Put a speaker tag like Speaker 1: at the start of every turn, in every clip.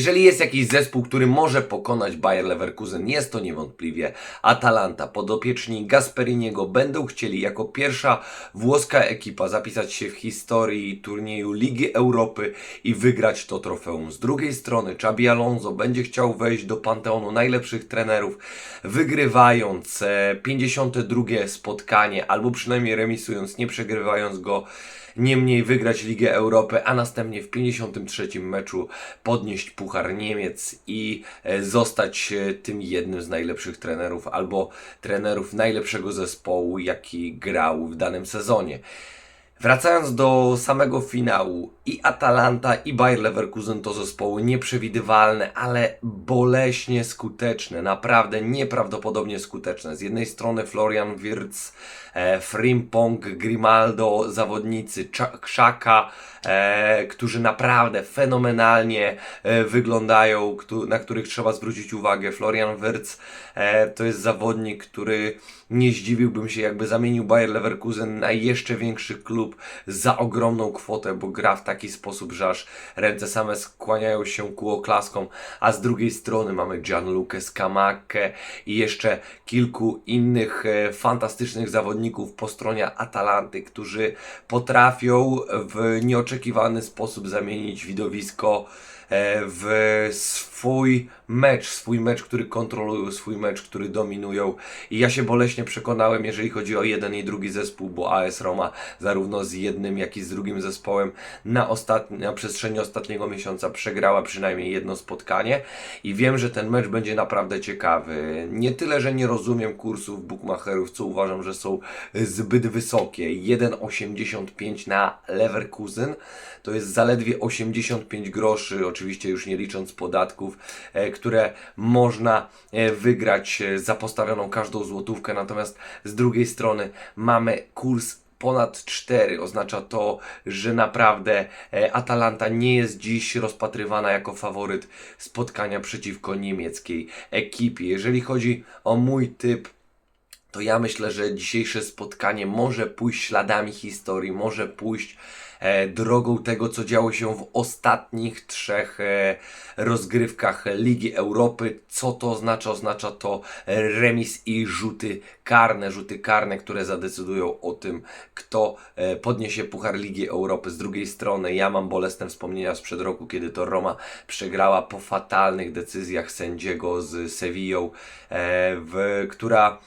Speaker 1: Jeżeli jest jakiś zespół, który może pokonać Bayer Leverkusen, jest to niewątpliwie Atalanta. Podopieczni Gasperiniego będą chcieli jako pierwsza włoska ekipa zapisać się w historii turnieju Ligi Europy i wygrać to trofeum. Z drugiej strony Xabi Alonso będzie chciał wejść do panteonu najlepszych trenerów, wygrywając e, 52 spotkanie, albo przynajmniej remisując, nie przegrywając go niemniej wygrać Ligę Europy, a następnie w 53 meczu podnieść Puchar Niemiec i e, zostać e, tym jednym z najlepszych trenerów albo trenerów najlepszego zespołu, jaki grał w danym sezonie. Wracając do samego finału, i Atalanta, i Bayer Leverkusen to zespoły nieprzewidywalne, ale boleśnie skuteczne, naprawdę nieprawdopodobnie skuteczne. Z jednej strony Florian Wirtz, e, Frimpong, Grimaldo, zawodnicy Krzaka, e, którzy naprawdę fenomenalnie e, wyglądają, któ- na których trzeba zwrócić uwagę. Florian Wirtz e, to jest zawodnik, który nie zdziwiłbym się, jakby zamienił Bayer Leverkusen na jeszcze większy klub za ogromną kwotę, bo gra w taki sposób, że aż ręce same skłaniają się ku oklaskom, a z drugiej strony mamy Gianluca Scamacche i jeszcze kilku innych e, fantastycznych zawodników po stronie Atalanty, którzy potrafią w nieoczekiwany sposób zamienić widowisko w swój mecz, swój mecz, który kontrolują, swój mecz, który dominują. I ja się boleśnie przekonałem, jeżeli chodzi o jeden i drugi zespół, bo AS Roma zarówno z jednym, jak i z drugim zespołem na, ostatni, na przestrzeni ostatniego miesiąca przegrała przynajmniej jedno spotkanie i wiem, że ten mecz będzie naprawdę ciekawy. Nie tyle, że nie rozumiem kursów bookmacherów, co uważam, że są zbyt wysokie. 1,85 na Leverkusen to jest zaledwie 85 groszy, oczywiście już nie licząc podatków, e, które można e, wygrać e, za postawioną każdą złotówkę. Natomiast z drugiej strony mamy kurs ponad 4. Oznacza to, że naprawdę Atalanta nie jest dziś rozpatrywana jako faworyt spotkania przeciwko niemieckiej ekipie. Jeżeli chodzi o mój typ, to ja myślę, że dzisiejsze spotkanie może pójść śladami historii, może pójść e, drogą tego, co działo się w ostatnich trzech e, rozgrywkach Ligi Europy. Co to oznacza? Oznacza to remis i rzuty karne, rzuty karne, które zadecydują o tym, kto e, podniesie Puchar Ligi Europy. Z drugiej strony, ja mam bolesne wspomnienia sprzed roku, kiedy to Roma przegrała po fatalnych decyzjach sędziego z Sevillą, e, w, która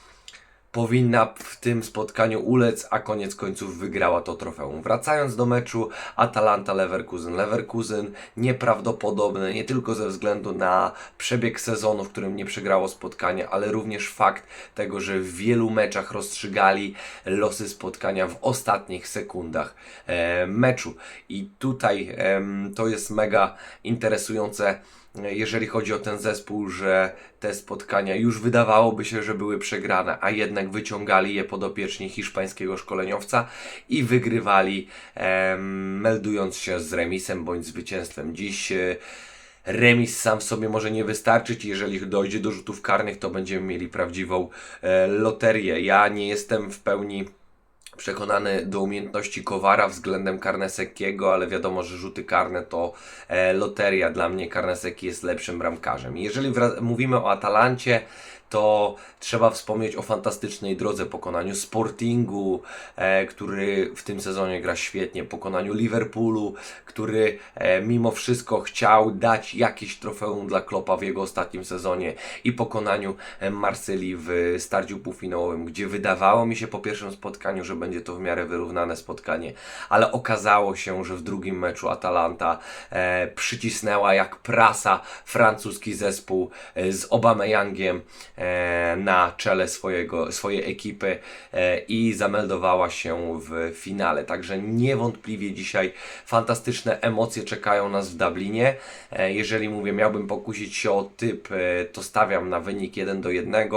Speaker 1: powinna w tym spotkaniu ulec, a koniec końców wygrała to trofeum. Wracając do meczu Atalanta-Leverkusen. Leverkusen nieprawdopodobny nie tylko ze względu na przebieg sezonu, w którym nie przegrało spotkania, ale również fakt tego, że w wielu meczach rozstrzygali losy spotkania w ostatnich sekundach e, meczu. I tutaj em, to jest mega interesujące jeżeli chodzi o ten zespół, że te spotkania już wydawałoby się, że były przegrane, a jednak wyciągali je podopieczni hiszpańskiego szkoleniowca i wygrywali, em, meldując się z remisem bądź zwycięstwem. Dziś e, remis sam w sobie może nie wystarczyć. Jeżeli dojdzie do rzutów karnych, to będziemy mieli prawdziwą e, loterię. Ja nie jestem w pełni przekonany do umiejętności Kowara względem Karnesekiego, ale wiadomo, że rzuty karne to e, loteria. Dla mnie Karneseki jest lepszym bramkarzem. Jeżeli mówimy o Atalancie, to trzeba wspomnieć o fantastycznej drodze pokonaniu Sportingu, e, który w tym sezonie gra świetnie, pokonaniu Liverpoolu, który e, mimo wszystko chciał dać jakieś trofeum dla Klopa w jego ostatnim sezonie i pokonaniu e, Marsylii w starciu półfinałowym, gdzie wydawało mi się po pierwszym spotkaniu, że będzie to w miarę wyrównane spotkanie, ale okazało się, że w drugim meczu Atalanta e, przycisnęła jak prasa francuski zespół e, z Obameyangiem e, na czele swojego, swojej ekipy e, i zameldowała się w finale. Także niewątpliwie dzisiaj fantastyczne emocje czekają nas w Dublinie. E, jeżeli mówię, miałbym pokusić się o typ, e, to stawiam na wynik 1 do 1,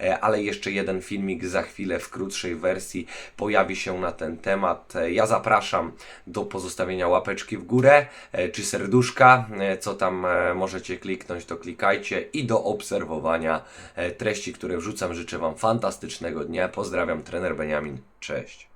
Speaker 1: e, ale jeszcze jeden filmik za chwilę w krótszej wersji pojawi się na ten temat. E, Ja zapraszam do pozostawienia łapeczki w górę e, czy serduszka, e, co tam e, możecie kliknąć, to klikajcie i do obserwowania e, treści, które wrzucam. Życzę Wam fantastycznego dnia. Pozdrawiam, trener Beniamin. Cześć.